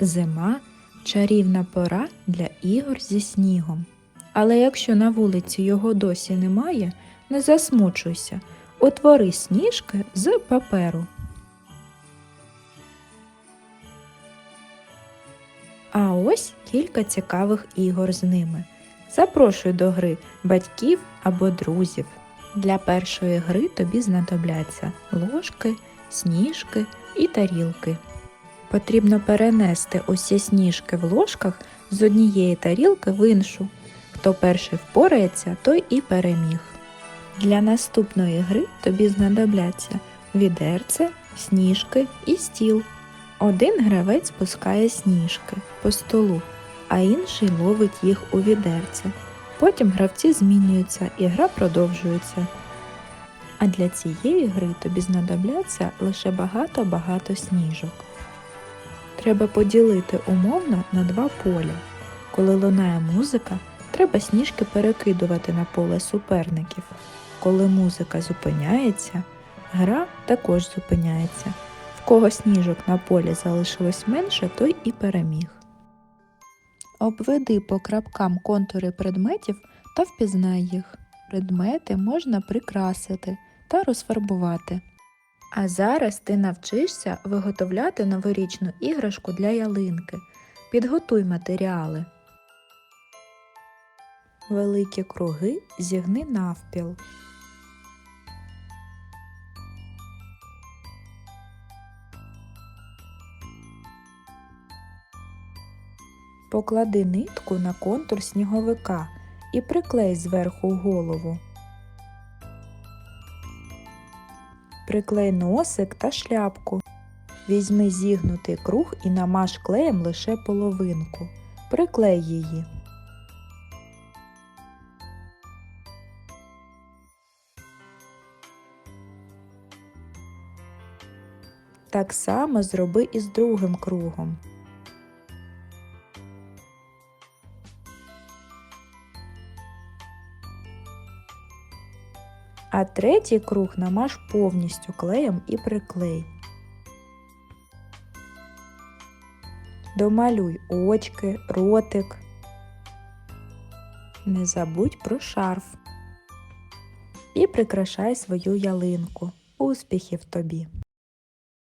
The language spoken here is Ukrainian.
Зима чарівна пора для ігор зі снігом. Але якщо на вулиці його досі немає, не засмучуйся, утвори сніжки з паперу. А ось кілька цікавих ігор з ними. Запрошуй до гри батьків або друзів. Для першої гри тобі знадобляться ложки, сніжки і тарілки. Потрібно перенести усі сніжки в ложках з однієї тарілки в іншу. Хто перший впорається, той і переміг. Для наступної гри тобі знадобляться відерце, сніжки і стіл. Один гравець пускає сніжки по столу, а інший ловить їх у відерце. Потім гравці змінюються і гра продовжується. А для цієї гри тобі знадобляться лише багато-багато сніжок. Треба поділити умовно на два поля. Коли лунає музика, треба сніжки перекидувати на поле суперників. Коли музика зупиняється, гра також зупиняється. В кого сніжок на полі залишилось менше, той і переміг. Обведи по крапкам контури предметів та впізнай їх. Предмети можна прикрасити та розфарбувати. А зараз ти навчишся виготовляти новорічну іграшку для ялинки. Підготуй матеріали. Великі круги зігни навпіл. Поклади нитку на контур сніговика і приклей зверху голову. Приклей носик та шляпку. Візьми зігнутий круг і намаж клеєм лише половинку. Приклей її. Так само зроби і з другим кругом. А третій круг намаж повністю клеєм і приклей. Домалюй очки, ротик. Не забудь про шарф. І прикрашай свою ялинку. Успіхів тобі!